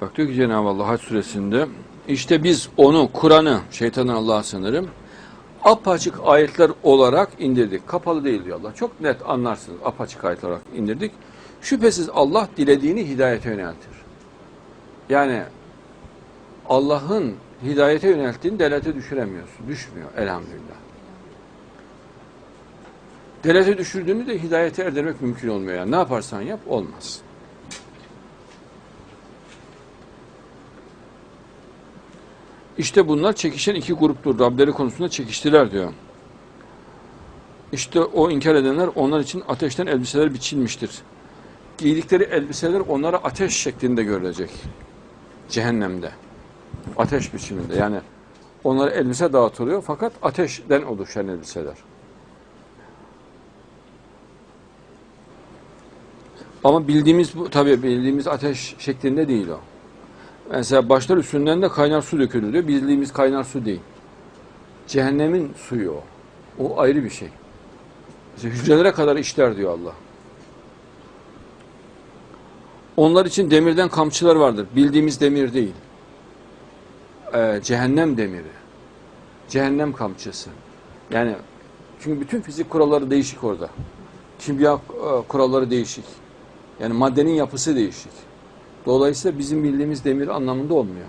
Bak diyor ki Cenab-ı Allah Hac suresinde işte biz onu Kur'an'ı şeytanın Allah'a sanırım apaçık ayetler olarak indirdik. Kapalı değil diyor Allah. Çok net anlarsınız apaçık ayetler olarak indirdik. Şüphesiz Allah dilediğini hidayete yöneltir. Yani Allah'ın hidayete yönelttiğini delete düşüremiyorsun. Düşmüyor elhamdülillah. Delete düşürdüğünü de hidayete erdirmek mümkün olmuyor. Yani ne yaparsan yap olmaz. İşte bunlar çekişen iki gruptur. Rableri konusunda çekiştiler diyor. İşte o inkar edenler onlar için ateşten elbiseler biçilmiştir. Giydikleri elbiseler onlara ateş şeklinde görülecek. Cehennemde. Ateş biçiminde. Yani onlara elbise dağıtılıyor fakat ateşten oluşan elbiseler. Ama bildiğimiz bu tabii bildiğimiz ateş şeklinde değil o. Mesela başlar üstünden de kaynar su dökülür diyor. Bildiğimiz kaynar su değil. Cehennemin suyu o. O ayrı bir şey. Mesela hücrelere kadar işler diyor Allah. Onlar için demirden kamçılar vardır. Bildiğimiz demir değil. Ee, cehennem demiri. Cehennem kamçısı. Yani çünkü bütün fizik kuralları değişik orada. Kimya e, kuralları değişik. Yani maddenin yapısı değişik. Dolayısıyla bizim bildiğimiz demir anlamında olmuyor.